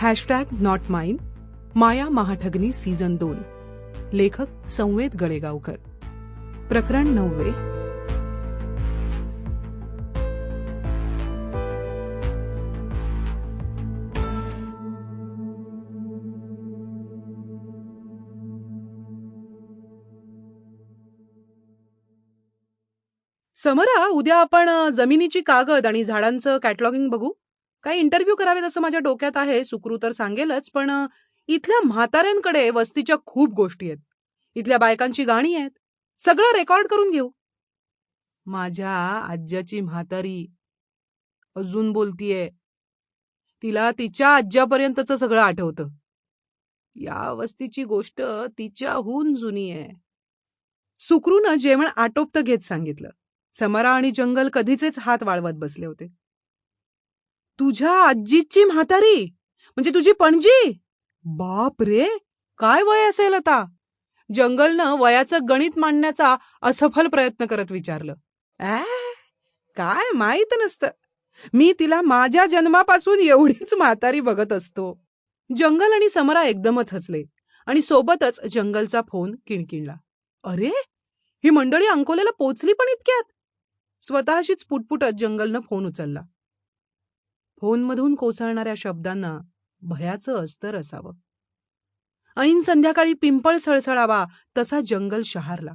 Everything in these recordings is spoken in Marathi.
Hashtag not mine Maya Mahathagini season दोन. लेखक संवेद गळेगावकर प्रकरण नववे. समरा उद्या आपण जमिनीची कागद आणि झाडांचं कॅटलॉगिंग बघू? काही इंटरव्ह्यू करावेत असं माझ्या डोक्यात आहे सुकरू तर सांगेलच पण इथल्या म्हाताऱ्यांकडे वस्तीच्या खूप गोष्टी आहेत. इथल्या बायकांची गाणी आहेत. सगळं रेकॉर्ड करून घेऊ. माझ्या आज्याची म्हातारी अजून बोलतीये. तिला तिच्या आज्यापर्यंतच सगळं आठवतं. या वस्तीची गोष्ट तिच्याहून जुनी आहे. सुक्रूनं जेवण आटोपतं घेत सांगितलं. समरा आणि जंगल कधीचेच हात वाळवत बसले होते. तुझ्या आजीची म्हातारी? म्हणजे तुझी पणजी? बाप रे! काय वय असेल आता? जंगलनं वयाचं गणित मांडण्याचा असफल प्रयत्न करत विचारलं. "ॲ, काय माहीत नसतं. मी तिला माझ्या जन्मापासून एवढीच म्हातारी बघत असतो. जंगल आणि समरा एकदमच हसले आणि सोबतच जंगलचा फोन किणकिणला. अरे ही मंडळी अंकोल्याला पोचली पण इतक्यात? स्वतःशीच पुटपुटत जंगलनं फोन उचलला. फोनमधून कोसळणाऱ्या शब्दांना भयाचं अस्तर असावं. ऐन संध्याकाळी पिंपळ सळसळावा तसा जंगल शहारला.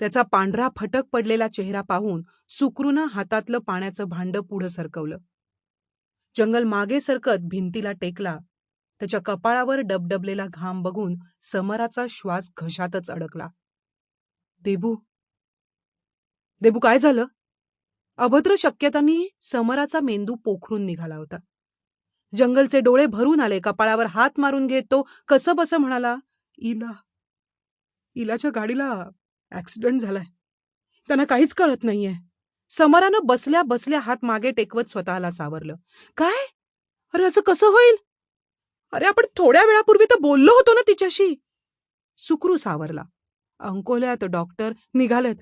त्याचा पांढरा फटक पडलेला चेहरा पाहून सुक्रूनं हातातलं पाण्याचं भांड पुढं सरकवलं. जंगल मागे सरकत भिंतीला टेकला. त्याच्या कपाळावर डबडबलेला घाम बघून समराचा श्वास घशातच अडकला. देबू. देबू काय झालं? अभद्र शक्यतांनी समराचा मेंदू पोखरून निघाला होता. जंगलचे डोळे भरून आले कपाळावर हात मारून घेत तो कसं बसं म्हणाला इला इलाच्या गाडीला ऍक्सिडेंट झालाय. त्यांना काहीच कळत नाहीये. समरानं बसल्या बसल्या हात मागे टेकवत स्वतःला सावरलं. काय? अरे असं कसं होईल? अरे आपण थोड्या वेळापूर्वी तर बोललो होतो ना तिच्याशी. सुखरू सावरला. अंकोल्यात डॉक्टर निघालेत.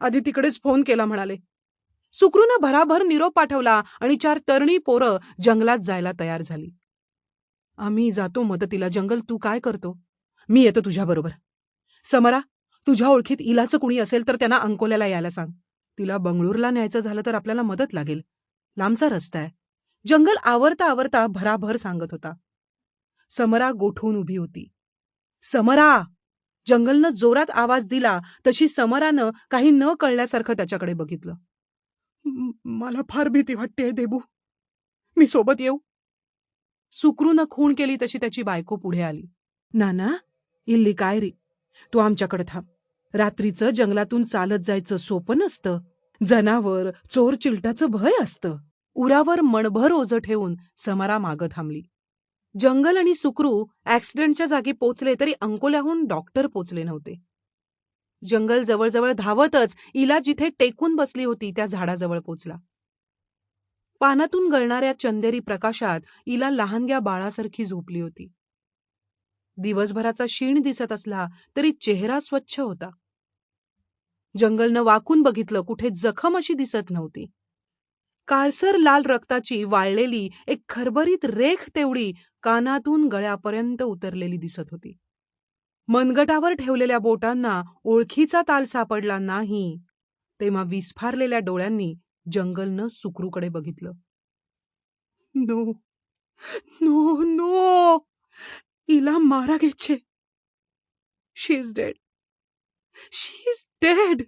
आधी तिकडेच फोन केला म्हणाले. सुक्रूनं भराभर निरोप पाठवला आणि चार तरणी पोरं जंगलात जायला तयार झाली. आम्ही जातो मदतीला. जंगल तू काय करतो? मी येतो तुझ्याबरोबर समरा तुझ्या ओळखीत इलाचं कुणी असेल तर त्यांना अंकोल्याला यायला सांग. तिला बंगळूरला न्यायचं झालं तर आपल्याला मदत लागेल. लांबचा रस्ता आहे. जंगल आवरता आवरता भराभर सांगत होता. समरा गोठून उभी होती. समरा! जंगलनं जोरात आवाज दिला तशी समरानं काही न कळल्यासारखं त्याच्याकडे बघितलं. मला फार भीती वाटते देबू. मी सोबत येऊ. सुकरून खूण केली तशी त्याची बायको पुढे आली. नाना इल्ली काय रे? तू आमच्याकडे थांब. रात्रीचं जंगलातून चालत जायचं सोपं नसतं. जनावर चोर चिलटाचं भय असतं. उरावर मणभर ओझं ठेवून समरा मागं थांबली. जंगल आणि सुक्रू ऍक्सिडेंटच्या जागी पोचले तरी अंकोल्याहून डॉक्टर पोचले नव्हते. जंगल जवळजवळ धावतच इला जिथे टेकून बसली होती त्या झाडाजवळ पोचला. पानातून गळणाऱ्या चंदेरी प्रकाशात इला लहानग्या बाळासारखी झोपली होती. दिवसभराचा शीण दिसत असला तरी चेहरा स्वच्छ होता. जंगलनं वाकून बघितलं कुठे जखम अशी दिसत नव्हती. काळसर लाल रक्ताची वाळलेली एक खरबरीत रेख तेवढी कानातून गळ्यापर्यंत उतरलेली दिसत होती. मनगटावर ठेवलेल्या बोटांना ओळखीचा ताल सापडला नाही. तेव्हा विस्फारलेल्या डोळ्यांनी जंगलनं सुक्रूकडे बघितलं. No no no! इला मारा गेचे she is dead. She is dead.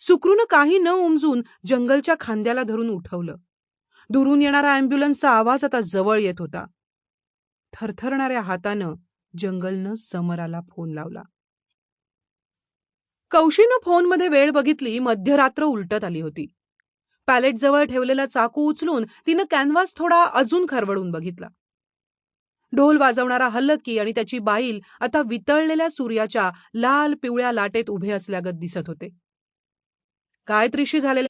सुक्रून काही न उमजून जंगलच्या खांद्याला धरून उठवलं. दुरून येणारा अँब्युलन्सचा आवाज आता जवळ येत होता. थरथरणाऱ्या हातानं जंगलनं समराला फोन लावला. कौशीनं फोनमध्ये वेळ बघितली मध्यरात्र उलटत आली होती. पॅलेटजवळ ठेवलेला चाकू उचलून तिनं कॅनव्हास थोडा अजून खरवडून बघितला. ढोल वाजवणारा हल्लकी आणि त्याची बाईल आता वितळलेल्या सूर्याच्या लाल पिवळ्या लाटेत उभे असल्यागत दिसत होते. काय त्रिशी झालेले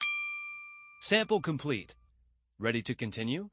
sample complete. Ready to continue